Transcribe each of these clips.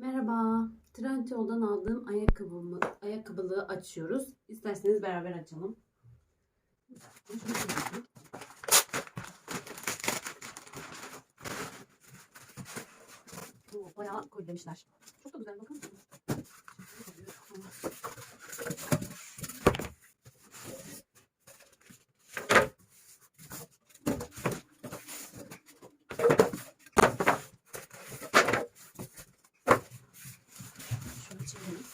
Merhaba. Trendyol'dan aldığım ayakkabımı, ayakkabılığı açıyoruz. İsterseniz beraber açalım. Bayağı koyu demişler. Çok da güzel bakar mısınız? Şöyle çevirelim.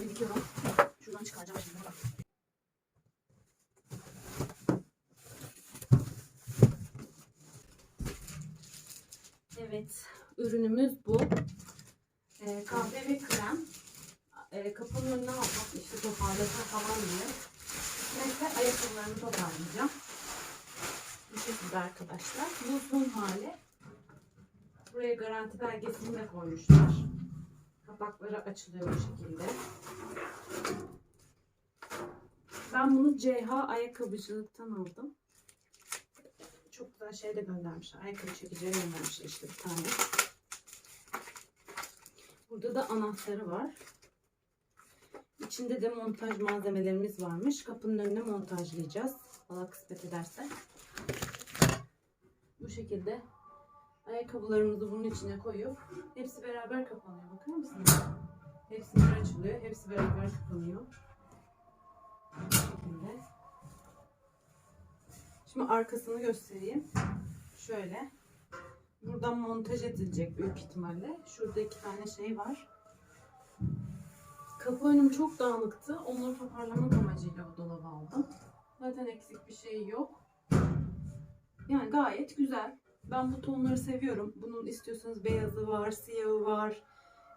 Bir dikiyorum. Şuradan çıkaracağım şimdi. Bak. Evet, ürünümüz bu. Ee, kahve ve krem. Ee, kapının önüne almak işte toparlasın falan diye. Neyse ayakkabılarımı toparlayacağım. Bu şekilde arkadaşlar. Bu son hali. Buraya garanti belgesini de koymuşlar. Kapakları açılıyor bu şekilde. Ben bunu CH ayakkabıcılıktan aldım. Çok güzel şey de göndermişler. Ayakkabı çekicileri göndermişler işte bir tane. Burada da anahtarı var. İçinde de montaj malzemelerimiz varmış. Kapının önüne montajlayacağız. Allah kısmet ederse. Bu şekilde ayakkabılarımızı bunun içine koyup hepsi beraber kapanıyor. Bakar mısınız? Hepsi bir açılıyor. Hepsi beraber kapanıyor. Şimdi arkasını göstereyim. Şöyle. Buradan montaj edilecek büyük ihtimalle. Şurada iki tane şey var. Kapı önüm çok dağınıktı. Onları toparlamak amacıyla bu dolabı aldım. Zaten eksik bir şey yok. Yani gayet güzel. Ben bu tonları seviyorum. Bunun istiyorsanız beyazı var, siyahı var.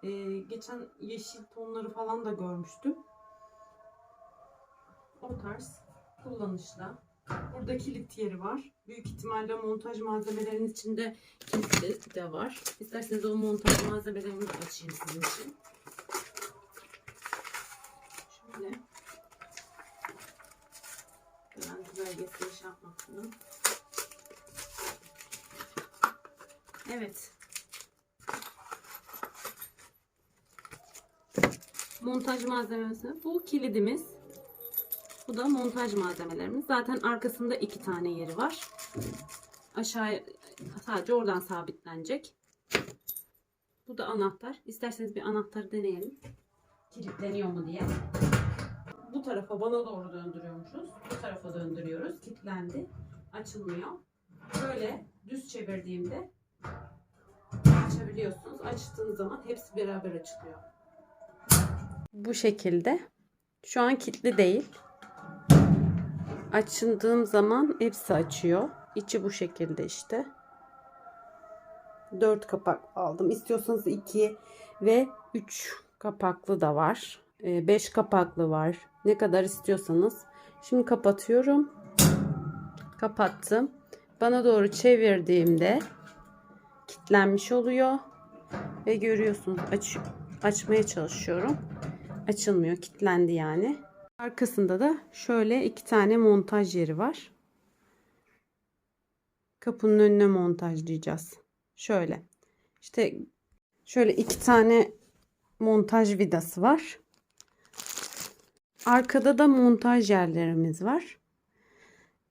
Ee, geçen yeşil tonları falan da görmüştüm. O tarz kullanışlı. Burada kilit yeri var. Büyük ihtimalle montaj malzemelerinin içinde kilit de var. İsterseniz o montaj malzemelerini açayım sizin için. Şöyle. Garanti belgesi şey yapmak bunu. Evet. Montaj malzemesi. Bu kilidimiz. Bu da montaj malzemelerimiz. Zaten arkasında iki tane yeri var. Aşağıya sadece oradan sabitlenecek. Bu da anahtar. İsterseniz bir anahtarı deneyelim. Kilitleniyor mu diye. Bu tarafa bana doğru döndürüyormuşuz. Bu tarafa döndürüyoruz. Kilitlendi. Açılmıyor. Böyle düz çevirdiğimde açabiliyorsunuz. Açtığınız zaman hepsi beraber açılıyor. Bu şekilde. Şu an kilitli değil. Açıldığım zaman hepsi açıyor. İçi bu şekilde işte. 4 kapak aldım. İstiyorsanız 2 ve 3 kapaklı da var. 5 kapaklı var. Ne kadar istiyorsanız. Şimdi kapatıyorum. Kapattım. Bana doğru çevirdiğimde kilitlenmiş oluyor. Ve görüyorsunuz aç, açmaya çalışıyorum. Açılmıyor. Kilitlendi yani. Arkasında da şöyle iki tane montaj yeri var. Kapının önüne montajlayacağız. Şöyle. İşte şöyle iki tane montaj vidası var. Arkada da montaj yerlerimiz var.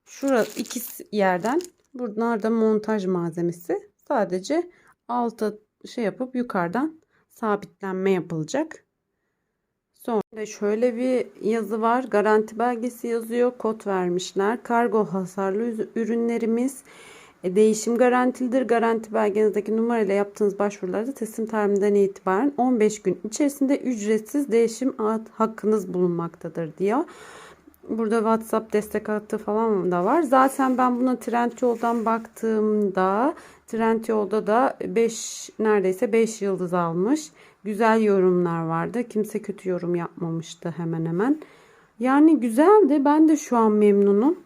Şurada iki yerden bunlar da montaj malzemesi. Sadece alta şey yapıp yukarıdan sabitlenme yapılacak. Sonra şöyle bir yazı var. Garanti belgesi yazıyor. Kod vermişler. Kargo hasarlı ürünlerimiz e, değişim garantilidir. Garanti belgenizdeki numarayla yaptığınız başvurularda teslim tarihinden itibaren 15 gün içerisinde ücretsiz değişim hakkınız bulunmaktadır diyor. Burada WhatsApp destek hattı falan da var. Zaten ben buna Trendyol'dan baktığımda Trendyol'da da 5 neredeyse 5 yıldız almış. Güzel yorumlar vardı. Kimse kötü yorum yapmamıştı hemen hemen. Yani güzeldi. Ben de şu an memnunum.